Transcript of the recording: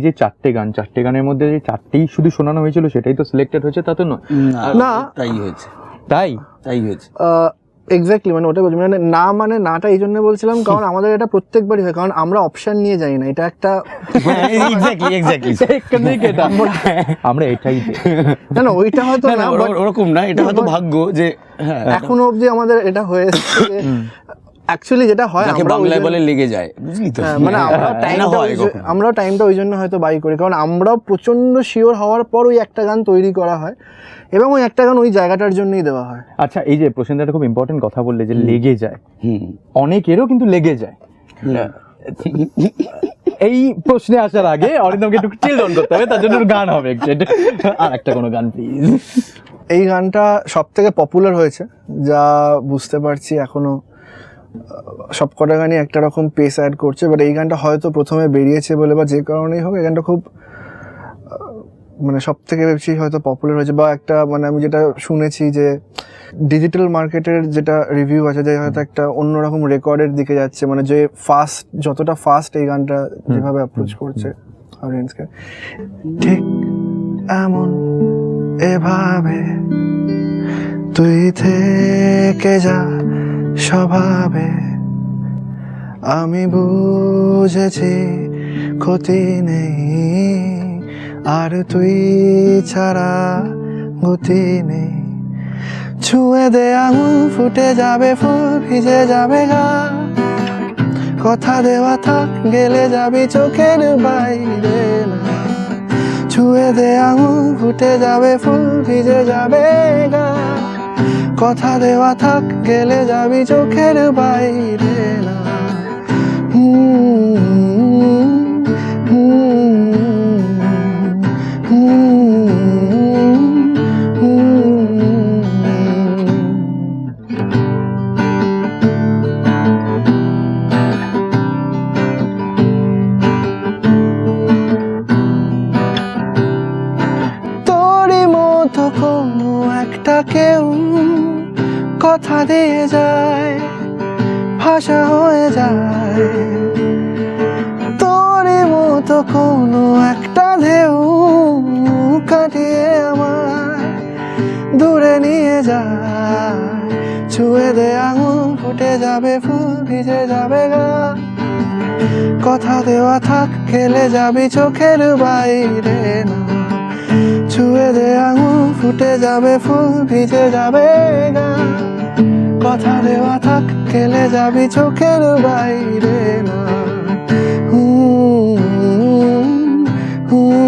যে চারটে গান চারটে গানের মধ্যে যে চারটেই শুধু শোনানো হয়েছিল সেটাই তো সিলেক্টেড হয়েছে তা তো নয়। না। তাই হয়েছে। তাই? তাই হয়েছে। এক্স্যাক্টলি মানে ওটা বলছি মানে না মানে নাটা এই জন্য বলছিলাম কারণ আমাদের এটা প্রত্যেকবারই হয় কারণ আমরা অপশন নিয়ে যাই না এটা একটা এক্স্যাক্টলি এক্স্যাক্টলি। আমরা এটাই না না ওইটা হয়তো না ওরকম না এটা হয়তো ভাগ্য যে হ্যাঁ। এখনও অবধি আমাদের এটা হয়ে এসেছে অ্যাকচুয়ালি যেটা হয় আমরা বাংলায় বলে লেগে যায় বুঝলি তো? হ্যাঁ, মানে আমরা হ্যাঁ, টাইমটা হয়। আমরাও টাইমটা ওই জন্য হয়তো বাই করি কারণ আমরাও প্রচণ্ড শিওর হওয়ার পর ওই একটা গান তৈরি করা হয় এবং ওই একটা গান ওই জায়গাটার জন্যই দেওয়া হয়। আচ্ছা এই যে প্রসেনদা একটা খুব ইম্পর্টেন্ট কথা বললে যে লেগে যায়। হুম। অনেকেরও কিন্তু লেগে যায়। এই প্রশ্নে আসার আগে অরিন্দমকে একটু চিল ডাউন করতে হবে তার জন্য গান হবে আর একটা কোনো গান প্লিজ এই গানটা সব থেকে পপুলার হয়েছে যা বুঝতে পারছি এখনও সব কটা গানই একটা রকম পেস অ্যাড করছে বাট এই গানটা হয়তো প্রথমে বেরিয়েছে বলে বা যে কারণেই হোক এই গানটা খুব মানে সব থেকে বেশি হয়তো পপুলার হয়েছে বা একটা মানে আমি যেটা শুনেছি যে ডিজিটাল মার্কেটের যেটা রিভিউ আছে যে হয়তো একটা অন্যরকম রেকর্ডের দিকে যাচ্ছে মানে যে ফাস্ট যতটা ফাস্ট এই গানটা যেভাবে অ্যাপ্রোচ করছে অডিয়েন্সকে ঠিক এমন এভাবে তুই থেকে যা স্বভাবে। আমি বুঝেছি ক্ষতি নেই, আর তুই ছাড়া গতি নেই। ছুঁয়ে দে আঙুল, ফুটে যাবে ফুল, ভিজে যাবে গা। কথা দেওয়া থাক গেলে যাবি চোখের বাইরে ছুঁয়ে দে আঙুল, ফুটে যাবে ফুল, ভিজে যাবে গা। কথা দেওয়া থাক গেলে যাবি চোখের বাইরে। কেউ কথা দিয়ে যায়, ভাষা হয়ে যায়। তোরই মতো কোনো একটা ঢেউ কাটিয়ে আমার দূরে নিয়ে যায়। ছুঁয়ে দে আঙুল, ফুটে যাবে ফুল, ভিজে যাবে গা। কথা দেওয়া থাক, খেলে যাবি চোখের বাইরে না। ফুটে যাবে ফুল, ভিজে যাবে না কথা দেওয়া থাক, খেলে যাবি চোখের বাইরে না হুম হুম।